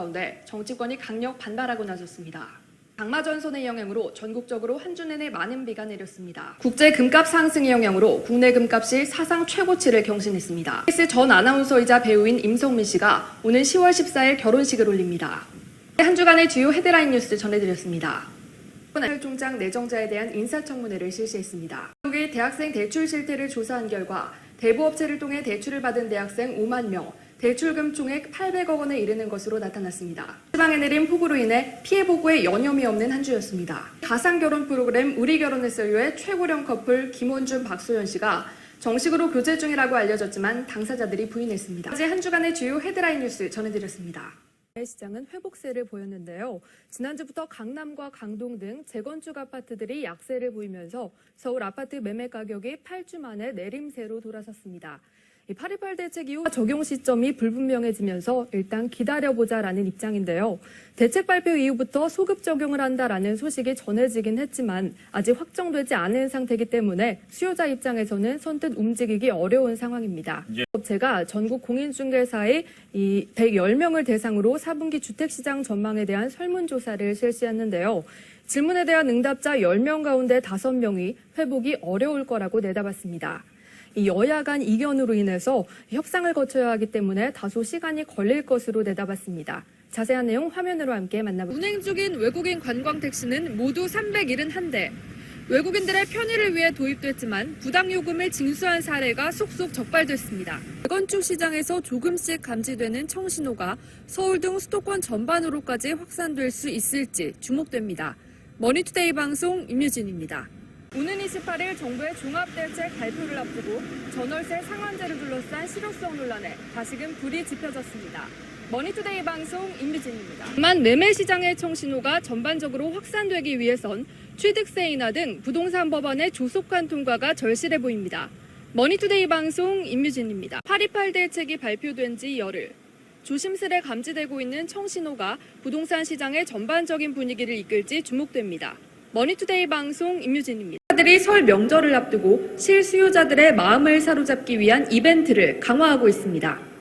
가운데 정치권이 강력 반발하고 나섰습니다. 장마 전선의 영향으로 전국적으로 한 주 내내 많은 비가 내렸습니다. 국제 금값 상승의 영향으로 국내 금값이 사상 최고치를 경신했습니다. KBS 전 아나운서이자 배우인 임성민 씨가 오는 10월 14일 결혼식을 올립니다. 한 주간의 주요 헤드라인 뉴스 전해드렸습니다. 총장 내정자에 대한 인사청문회를 실시했습니다. 한국의 대학생 대출 실태를 조사한 결과 대부업체를 통해 대출을 받은 대학생 5만 명, 대출금 총액 800억 원에 이르는 것으로 나타났습니다. 지방에 내린 폭우로 인해 피해 보고에 여념이 없는 한 주였습니다. 가상 결혼 프로그램 우리 결혼했어요의 최고령 커플 김원준 박소연 씨가 정식으로 교제 중이라고 알려졌지만 당사자들이 부인했습니다. 어제 한 주간의 주요 헤드라인 뉴스 전해드렸습니다. 시장은 회복세를 보였는데요. 지난주부터 강남과 강동 등 재건축 아파트들이 약세를 보이면서 서울 아파트 매매 가격이 8주 만에 내림세로 돌아섰습니다. 이8.28 대책 이후 적용 시점이 불분명해지면서 일단 기다려보자라는 입장인데요. 대책 발표 이후부터 소급 적용을 한다라는 소식이 전해지긴 했지만 아직 확정되지 않은 상태이기 때문에 수요자 입장에서는 선뜻 움직이기 어려운 상황입니다. 업체가 전국 공인중개사의 이 110명을 대상으로 4분기 주택시장 전망에 대한 설문조사를 실시했는데요. 질문에 대한 응답자 10명 가운데 5명이 회복이 어려울 거라고 내다봤습니다. 이 여야 간 이견으로 인해서 협상을 거쳐야 하기 때문에 다소 시간이 걸릴 것으로 내다봤습니다. 자세한 내용 화면으로 함께 만나보겠습니다. 운행 중인 외국인 관광 택시는 모두 371대. 외국인들의 편의를 위해 도입됐지만 부당 요금을 징수한 사례가 속속 적발됐습니다. 건축 시장에서 조금씩 감지되는 청신호가 서울 등 수도권 전반으로까지 확산될 수 있을지 주목됩니다. 머니투데이 방송 임유진입니다. 오는 28일 정부의 종합대책 발표를 앞두고 전월세 상한제를 둘러싼 실효성 논란에 다시금 불이 지펴졌습니다. 머니투데이 방송 임유진입니다. 다만 매매 시장의 청신호가 전반적으로 확산되기 위해선 취득세 인하 등 부동산 법안의 조속한 통과가 절실해 보입니다. 머니투데이 방송 임유진입니다. 828 대책이 발표된 지 열흘. 조심스레 감지되고 있는 청신호가 부동산 시장의 전반적인 분위기를 이끌지 주목됩니다. 머니투데이 방송 임유진입니다. 들이 설 명절을 앞두고 실수요자들의 마음을 사로잡기 위한 이벤트를 강화하고 있습니다.